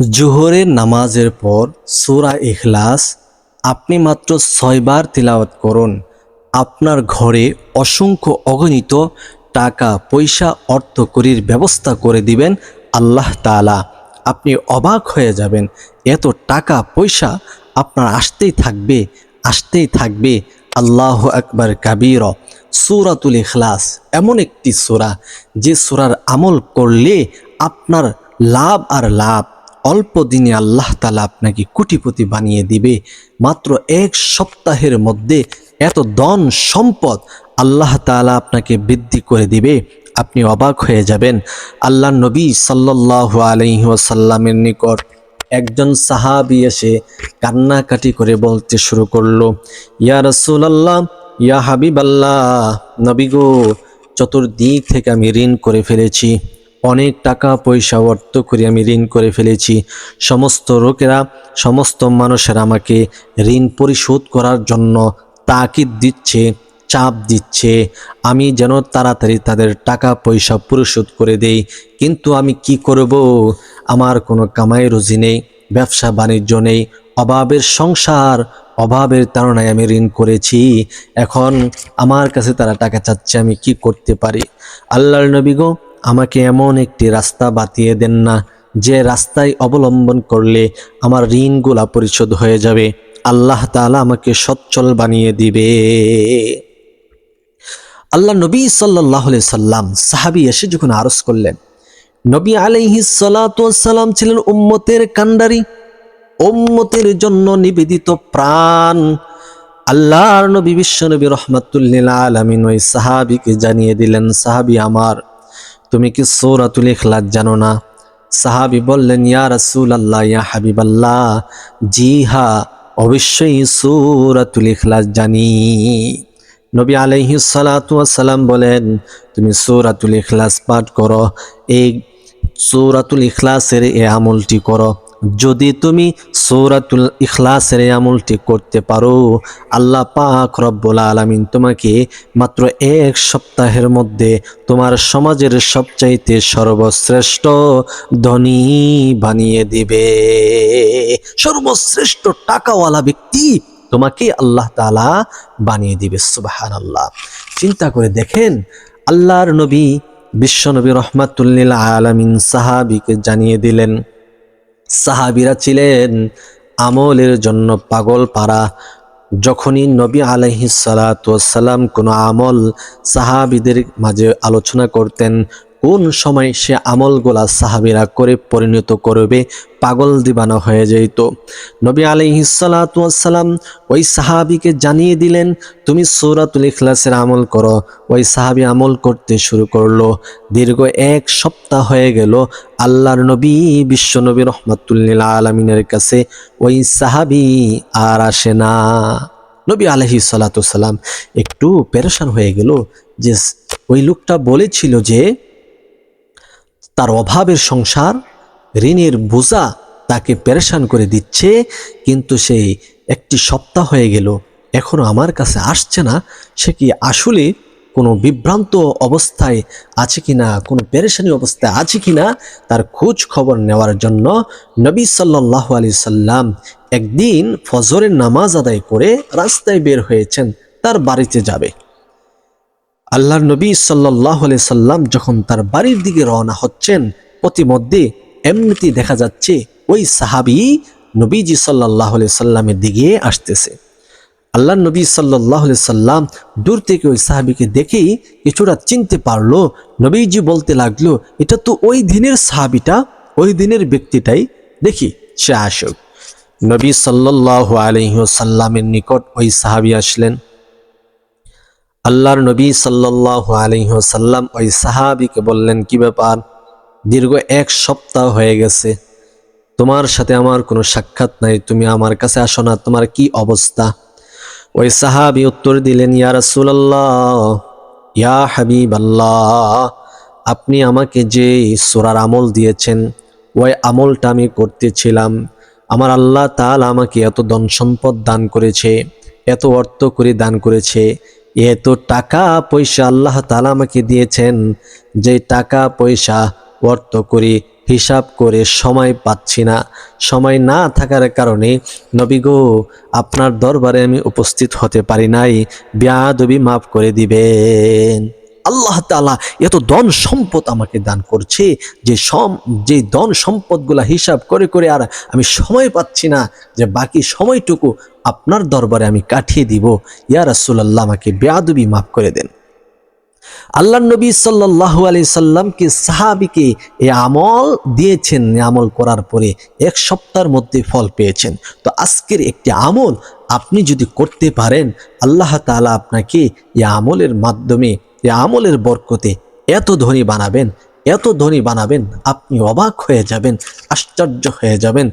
জোহরের নামাজের পর সূরা ইখলাস, আপনি মাত্র ছয়বার তিলাওয়াত করুন। আপনার ঘরে অসংখ্য অগণিত টাকা, পয়সা অর্থকরীর ব্যবস্থা করে দিবেন আল্লাহ তাআলা। আপনি অবাক হয়ে যাবেন, এত টাকা, পয়সা আপনার আসতেই থাকবে আসতেই থাকবে। আল্লাহ আকবার কাবির। সূরাতুল ইখলাস এমন একটি সূরা, যে সূরার আমল করলে আপনার লাভ আর লাভ অল্প দিনে আল্লাহ তালা আপনাকে কোটিপতি বানিয়ে দিবে। মাত্র এক সপ্তাহের মধ্যে এত দন সম্পদ আল্লাহ তালা আপনাকে বৃদ্ধি করে দিবে। আপনি অবাক হয়ে যাবেন। আল্লাহ নবী সাল্লাহ আলহিহাসাল্লামের নিকট একজন সাহাবি এসে কান্নাকাটি করে বলতে শুরু করল, ইয়া রসুলাল্লাহ, ইয়া হাবিব আল্লাহ নবী গো, চতুর্দিক থেকে আমি ঋণ করে ফেলেছি। অনেক টাকা পয়সা অর্থ করে আমি ঋণ করে ফেলেছি। সমস্ত লোকেরা, সমস্ত মানুষেরা আমাকে ঋণ পরিশোধ করার জন্য তাকিদ দিচ্ছে, চাপ দিচ্ছে। আমি যেন তাড়াতাড়ি তাদের টাকা পয়সা পরিশোধ করে দেই। কিন্তু আমি কি করব? আমার কোনো কামাই রুজি নেই, ব্যবসা বাণিজ্য নেই, অভাবের সংসার, অভাবের তাড়নায় আমি ঋণ করেছি। এখন আমার কাছে তারা টাকা চাচ্ছে, আমি কি করতে পারি? আল্লাহর নবী গো আমাকে এমন একটি রাস্তা বাতিয়ে দেন না, যে রাস্তায় অবলম্বন করলে আমার ঋণগুলা পরিশোধ হয়ে যাবে। আল্লাহ তাআলা আমাকে সচ্ছল বানিয়ে দিবে। আল্লাহ নবী সাল্লাহ সাল্লাম, সাহাবি এসে যখন আরজ করলেন, নবী আলাইহি সালাম ছিলেন উম্মতের কান্ডারি উম্মতের জন্য নিবেদিত প্রাণ। আল্লাহর নবী বিশ্ব নবী রহমাতুল্লিল আলমিন ওই সাহাবিকে জানিয়ে দিলেন, সাহাবি আমার তুমি কি সৌরাতুল ইখলাস জানো না? সাহাবি বললেন, ইয়া রসুল আল্লাহ ইয়া হাবিব আল্লাহ জি হা অবশ্যই সৌরাতুল ইখলাস জানি। নবী আলহি সালাম বলেন, তুমি সৌরাতুল ইখলাস পাঠ করো, এই সৌরাতুল ইখলাসের এ আমলটি করো। যদি তুমি সৌরাতুল ইখলাসের আমলটি করতে পারো, আল্লাহ পাক রব্বুল আলামিন তোমাকে মাত্র এক সপ্তাহের মধ্যে তোমার সমাজের সবচাইতে সর্বশ্রেষ্ঠ ধনী বানিয়ে দিবে। সর্বশ্রেষ্ঠ টাকাওয়ালা ব্যক্তি তোমাকে আল্লাহ তাআলা বানিয়ে দিবে সুবাহান আল্লাহ চিন্তা করে দেখেন, আল্লাহর নবী, বিশ্বনবী রহমাতুল্লিল আলামিন সাহাবিকে জানিয়ে দিলেন সাহাবিরা ছিলেন আমলের জন্য পাগল পারা যখনই নবী আলহি সালাম কোনো আমল সাহাবিদের মাঝে আলোচনা করতেন কোন সময় সে আমলগুলা সাহাবিরা করে পরিণত করবে পাগল দিবানা হয়ে যেত নবী আলহি সালাম ওই সাহাবিকে জানিয়ে দিলেন, তুমি সৌরাতুল ইখলাসের আমল করো। ওই সাহাবি আমল করতে শুরু করল। দীর্ঘ এক সপ্তাহ হয়ে গেল আল্লাহর নবী, বিশ্ব নবী রহমতুল্লিল আলমিনের কাছে ওই সাহাবি আর আসে না। নবী আলহি সালাতাম একটু পেরেশান হয়ে গেল যে ওই লোকটা বলেছিল যে তার অভাবের সংসার, ঋণের বোঝা তাকে পেরেশান করে দিচ্ছে, কিন্তু সেই একটি সপ্তাহ হয়ে গেল, এখনও আমার কাছে আসছে না, সে কি আসলে কোনো বিভ্রান্ত অবস্থায় আছে কিনা, কোনো পেরেশানি অবস্থায় আছে কিনা, তার খোঁজ খবর নেওয়ার জন্য নবী সাল্লাহ আলি সাল্লাম একদিন ফজরের নামাজ আদায় করে রাস্তায় বের হয়েছেন, তার বাড়িতে যাবে। আল্লাহর নবী সাল্লাহ সাল্লাম যখন তার বাড়ির দিকে রওনা হচ্ছেন, প্রতিমধ্যে এমনিতেই দেখা যাচ্ছে ওই সাহাবি নবীজি সাল্লাহ সাল্লামের দিকে আসতেছে। আল্লাহ নবী সাল্লাহ সাল্লাম দূর থেকে ওই সাহাবিকে দেখেই কিছুটা চিনতে পারল। নবীজি বলতে লাগল, এটা তো ওই দিনের সাহাবিটা, ওই দিনের ব্যক্তিটাই। দেখি, সে আসুক। নবী সাল্লাহ আলহিহসাল্লামের নিকট ওই সাহাবি আসলেন। আল্লাহর নবী সাল্লাহ আলহিহসাল্লাম ওই সাহাবিকে বললেন, কি ব্যাপার? দীর্ঘ এক সপ্তাহ হয়ে গেছে। তোমার সাথে আমার কোনো সাক্ষাৎ নাই। তুমি আমার কাছে আসো না। তোমার কি অবস্থা? ওই সাহাবি উত্তর দিলেন, ইয়া রাসূলুল্লাহ, ইয়া হাবিব আল্লাহ আপনি আমাকে যে সোরার আমল দিয়েছেন, ওই আমলটা আমি করতেছিলাম। আমার আল্লাহ তাল আমাকে এত ধন সম্পদ দান করেছে, এত অর্থ করে দান করেছে এত টাকা পয়সা আল্লাহ তালা আমাকে দিয়েছেন। যে টাকা পয়সা অর্থ করি, হিসাব করে সময় পাচ্ছি না। সময় না থাকার কারণে নবী গো, আপনার দরবারে আমি উপস্থিত হতে পারি নাই। ব্যাধবি মাফ করে দিবেন। আল্লাহ তালা এত ধন সম্পদ আমাকে দান করছে যে সম, যে ধন সম্পদগুলা হিসাব করে করে আর আমি সময় পাচ্ছি না, যে বাকি সময়টুকু আপনার দরবারে আমি কাটিয়ে দিব। ইয়া রাসূলুল্লাহ, আমাকে বেয়াদবি মাফ করে দেন। আল্লাহ নবী সাল্লাহ আলি সাল্লামকে সাহাবিকে এ আমল দিয়েছেন আমল করার পরে এক সপ্তাহের মধ্যে ফল পেয়েছেন। তো আজকের একটি আমল আপনি যদি করতে পারেন, আল্লাহ তাআলা আপনাকে এ আমলের মাধ্যমে এই আমলের বরকতে এত ধনী বানাবেন, এত ধনী বানাবেন, আপনি অবাক হয়ে যাবেন, আশ্চর্য হয়ে যাবেন।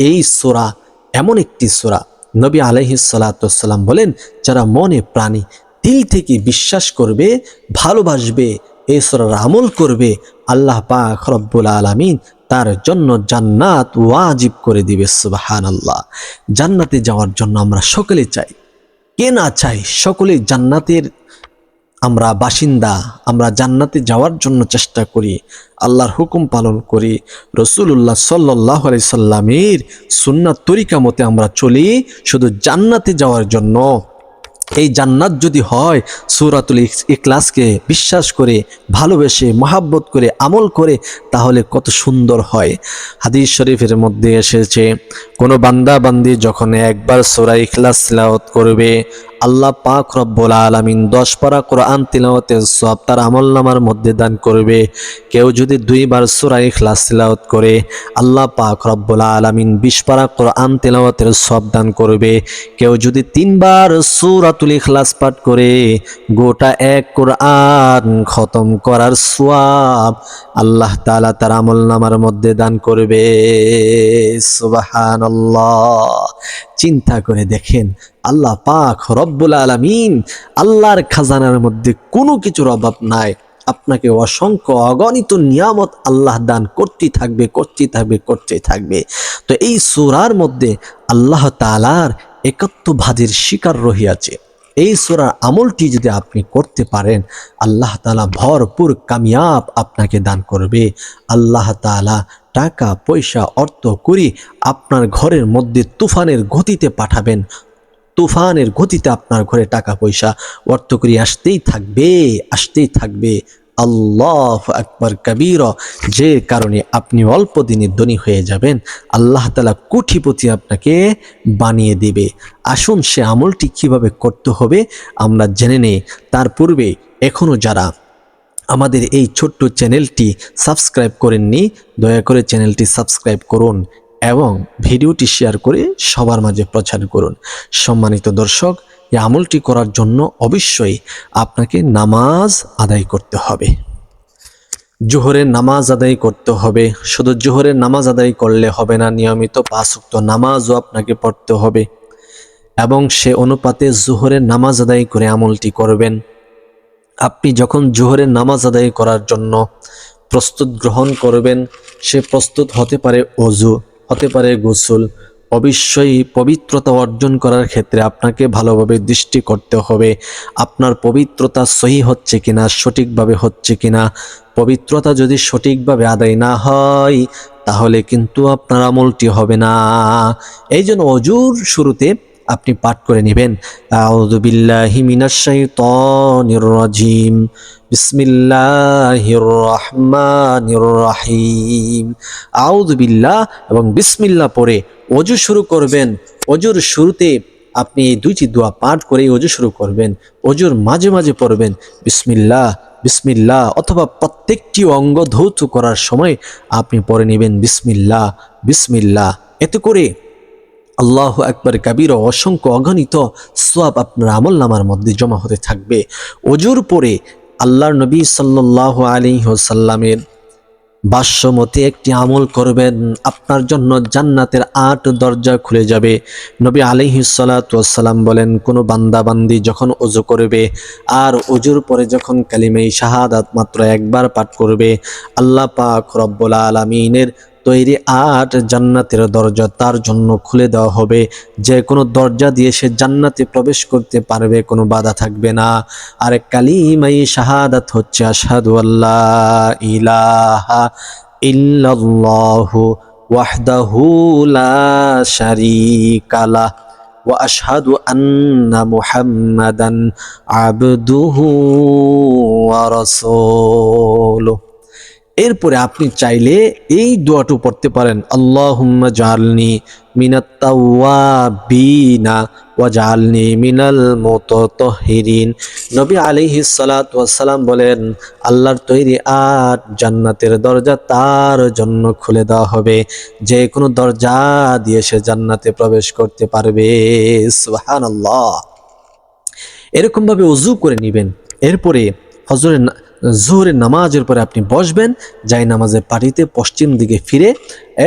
এই সোরা এমন একটি সোরা, নবী আলহিসাল্লাম বলেন, যারা মনে প্রাণী দিল থেকে বিশ্বাস করবে, ভালোবাসবে, এই সোরার আমল করবে, আল্লাহ পাক রব্বুল আলমিন তার জন্য জান্নাত ওয়াজিব করে দিবে সুবাহান আল্লাহ জান্নাতে যাওয়ার জন্য আমরা সকলে চাই। কে না চাই সকলে জান্নাতের আমরা বাসিন্দা, আমরা জান্নাতে যাওয়ার জন্য চেষ্টা করি, আল্লাহর হুকুম পালন করি রসুল্লাহ সাল্লাহ আলি সাল্লামের সুন্নাত তরিকা মতে আমরা চলি, শুধু জান্নাতে যাওয়ার জন্য। এই জান্নাত যদি হয়, সুরাতুল ইখলাসকে বিশ্বাস করে, ভালোবেসে, মহাব্বত করে, আমল করে, তাহলে কত সুন্দর হয়। হাদিস শরীফের মধ্যে এসেছে, কোনো বান্দা বান্দি যখন একবার সুরা ইখলাস করবে আল্লাহ পাক রব্বুল আলামিন দশ পারা কোরআন তিলাওয়াতের সব তার আমল নামার মধ্যে দান করবে। কেউ যদি দুইবার সুরা ইখলাস তিলাওয়াত করে, আল্লাহ পাক রব্বুল আলামিন বিশ পারা কোরআন তিলাওয়াতের সব দান করবে। কেউ যদি তিনবার সূরাতুল ইখলাস পাঠ করে, গোটা এক কোরআন খতম করার সোয়াব আল্লাহ তাআলা তার আমল নামার মধ্যে দান করবে। সুবহানাল্লাহ। চিন্তা করে দেখেন আল্লাহ পাক রব্বুল আলামিন আল্লাহর খাজানার মধ্যে কোনো কিছুর অভাব নাই। আপনাকে অসংখ্য অগণিত নিয়ামত আল্লাহ দান করতেই থাকবে করতে থাকবে, করতেই থাকবে। তো এই সুরার মধ্যে আল্লাহ তালার একাত্মবাদের শিকার রহিয়াছে। এই সুরার আমলটি যদি আপনি করতে পারেন, আল্লাহ তালা ভরপুর কামিয়াব আপনাকে দান করবে। আল্লাহ তালা টাকা, পয়সা, অর্থ করি আপনার ঘরের মধ্যে তুফানের গতিতে পাঠাবেন। তুফানের গতিতে আপনার ঘরে টাকা পয়সা অর্থ করি আসতেই থাকবে আসতেই থাকবে। আল্লাহ আকবর কবির, যে কারণে আপনি অল্প দিনে ধনী হয়ে যাবেন, আল্লাহ তালা কুঠিপতি আপনাকে বানিয়ে দেবে। আসুন সে আমলটি কীভাবে করতে হবে আমরা জেনে নেই। তার পূর্বে এখনও যারা আমাদের এই ছোট্ট চ্যানেলটি সাবস্ক্রাইব করেননি, দয়া করে চ্যানেলটি সাবস্ক্রাইব করুন। এবং ভিডিওটি শেয়ার করে সবার মাঝে প্রচার করুন। সম্মানিত দর্শক, এই আমলটি করার জন্য অবশ্যই আপনাকে নামাজ আদায় করতে হবে। জোহরের নামাজ আদায় করতে হবে। শুধু জোহরের নামাজ আদায় করলে হবে না, নিয়মিত পাঁচুক্ত নামাজও আপনাকে পড়তে হবে। এবং সে অনুপাতে জোহরের নামাজ আদায় করে আমলটি করবেন। আপনি যখন জোহরের নামাজ আদায় করার জন্য প্রস্তুত গ্রহণ করবেন, সে প্রস্তুত হতে পারে অজু। হতে পারে গোসল। অবশ্যই পবিত্রতা অর্জন করার ক্ষেত্রে আপনাকে ভালোভাবে দৃষ্টি করতে হবে। আপনার পবিত্রতা সহি হচ্ছে কিনা, সঠিকভাবে হচ্ছে কিনা, পবিত্রতা যদি সঠিকভাবে আদায় না হয়, তাহলে কিন্তু আপনার আমলটি হবে না। এই জন্য অজুর শুরুতে আপনি পাঠ করে নেবেন। আউযু বিল্লাহি মিনাশ শাইতানির রাজিম। বিসমিল্লাহির রহমানির রহিম। আউযু বিল্লাহ এবং বিসমিল্লাহ পরে অজু শুরু করবেন। অজুর শুরুতে আপনি এই দুইটি দোয়া পাঠ করে অজু শুরু করবেন। অজুর মাঝে মাঝে পড়বেন, বিসমিল্লাহ বিসমিল্লাহ অথবা প্রত্যেকটি অঙ্গ ধৌত করার সময় আপনি পড়ে নেবেন, বিসমিল্লাহ বিসমিল্লাহ। এতে করে আল্লাহ একবার কাবির অসংখ্য অগণিত সোয়াব আপনার আমল নামার মধ্যে জমা হতে থাকবে। অজুর পরে আল্লাহর নবী সাল্লাহ আলী সাল্লামের বাস্যমতে একটি আমল করবেন, আপনার জন্য জান্নাতের আট দরজা খুলে যাবে। নবী আলিহি সালাতাম বলেন, কোনো বান্দাবান্দি যখন অজু করবে আর অজুর পরে যখন কালিমাই শাহাদাত মাত্র একবার পাঠ করবে, আল্লাহ পাক রব্বুল আলমিনের তৈরি আট জান্নাতের দরজা তার জন্য খুলে দেওয়া হবে। যে কোনো দরজা দিয়ে সে জান্নাতে প্রবেশ করতে পারবে, কোনো বাধা থাকবে না। আর কালিমাই শাহাদাত হচ্ছে আসাদু আল্লাহ ইলাহা ইল্লাল্লাহু ওয়াহদাহু লা শারীকা ওয়া আশহাদু আন্না মুহাম্মাদান আবদুহু এরপরে আপনি চাইলে এই দোয়াটু পড়তে পারেন, আল্লাহুম্মা জালনি মিনাত তাওয়াবিনা ওয়া জালনি মিনাল মুতাতাহহিরিন নবী আলাইহিস সালাতু বলেন, আল্লাহর তৈরি আট জান্নাতের দরজা তার জন্য খুলে দেওয়া হবে। যে কোনো দরজা দিয়ে সে জান্নাতে প্রবেশ করতে পারবে। সুবহানাল্লাহ। এরকম ভাবে উজু করে নেবেন। এরপরে হজরের জোহরের নামাজের পরে আপনি বসবেন, যাই নামাজের পাটিতে পশ্চিম দিকে ফিরে,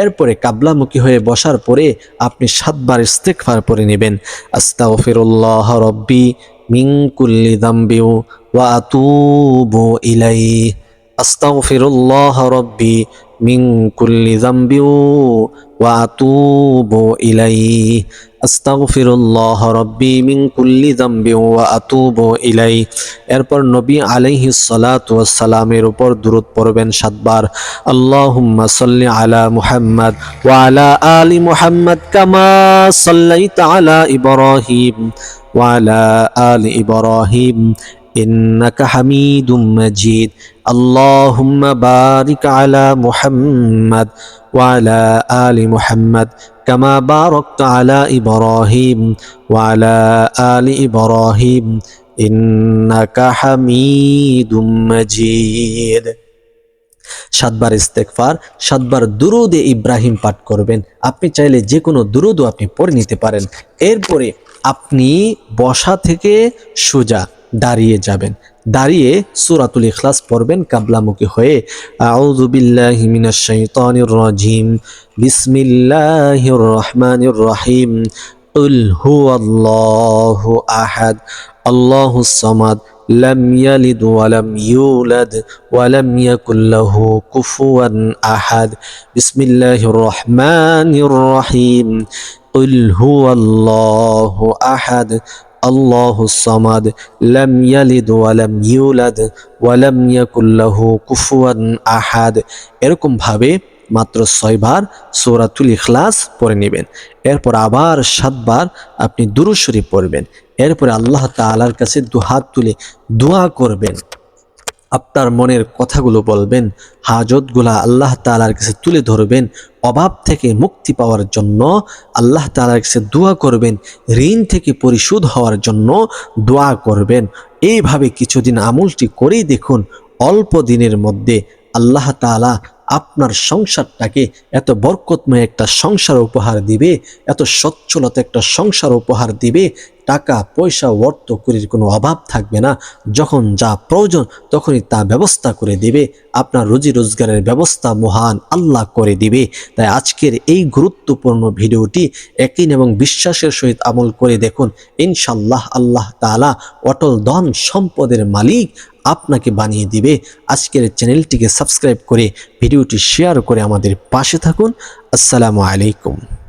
এরপরে কাবলামুখী হয়ে বসার পরে আপনি সাতবার ইস্তেকফার পরে নেবেন। আস্তাগফিরুল্লাহ রব্বি মিন কুল্লি দাম্বি ওয়া আতুবু ইলাই আস্তাগফিরুল্লাহ রব্বি মিন কুল্লি দাম্বি ওয়া আতুবু ইলাইহি। আস্তাগফিরুল্লাহ রব্বি মিন কুল্লি যামবি ওয়া আতুবু ইলাই এরপর নবী আলাইহি সালাতু ওয়াসসালামের উপর দুরূদ পড়বেন সাতবার। আল্লাহুম্মা সাল্লি আলা মুহাম্মদ ওয়া আলা আলি মুহাম্মদ কামা সাল্লাইতা আলা ইব্রাহিম। ওয়া আলা আলি ইব্রাহিম। إنك حميد مجيد اللهم بارك على محمد وعلى آل محمد كما باركت على إبراهيم وعلى آل إبراهيم إنك حميد مجيد সাতবার ইস্তেকফার সাতবার দুরুদে ইব্রাহিম পাঠ করবেন আপনি চাইলে যে কোনো দুরুদও আপনি পড়ে নিতে পারেন এরপরে আপনি বসা থেকে সোজা দাঁড়িয়ে যাবেন দাঁড়িয়ে সুরাতুল ইখলাস পড়বেন কাবলামুখী হয়ে আউযু বিল্লাহি মিনাশ শাইতানির রাজিম বিসমিল্লাহির রহমানির রহিম قل هو الله أحد الله الصمد لم يلد ولم يولد ولم يكن له كفوا أحد بسم الله الرحمن الرحيم قل هو الله أحد আল্লাহ আল্লাহসামাদ লম ইয়ালিদ ওয়ালাম ইউলাদ ওয়ালাম ইয়াকুল্লাহু কুফুয়ান আহাদ। এরকমভাবে মাত্র ছয়বার সৌরাতুল ইখলাস পড়ে নেবেন। এরপর আবার সাতবার আপনি দুরুশরী পড়বেন। এরপরে আল্লাহ তালার কাছে দুহাত তুলে দোয়া করবেন। আপনার মনের কথাগুলো বলবেন, হাজতগুলা আল্লাহ তালার কাছে তুলে ধরবেন, অভাব থেকে মুক্তি পাওয়ার জন্য আল্লাহ তালার কাছে দোয়া করবেন, ঋণ থেকে পরিশোধ হওয়ার জন্য দোয়া করবেন। এইভাবে কিছুদিন আমলটি করেই দেখুন, অল্প দিনের মধ্যে আল্লাহ তাআলা আপনার সংসারটাকে এত বরকতময় একটা সংসার উপহার দিবে, এত সচ্ছলতা একটা সংসার উপহার দিবে, টাকা, পয়সা, অর্থ করির কোনো অভাব থাকবে না। যখন যা প্রয়োজন তখনই তা ব্যবস্থা করে দিবে। আপনার রুজি রোজগারের ব্যবস্থা মহান আল্লাহ করে দিবে। তাই আজকের এই গুরুত্বপূর্ণ ভিডিওটি একই এবং বিশ্বাসের সহিত আমল করে দেখুন। ইনশাল্লাহ আল্লাহ তাআলা অটল ধন সম্পদের মালিক আপনাকে বানিয়ে দিবে। আজকের চ্যানেলটিকে সাবস্ক্রাইব করে, ভিডিওটি শেয়ার করে আমাদের পাশে থাকুন। আসসালামু আলাইকুম।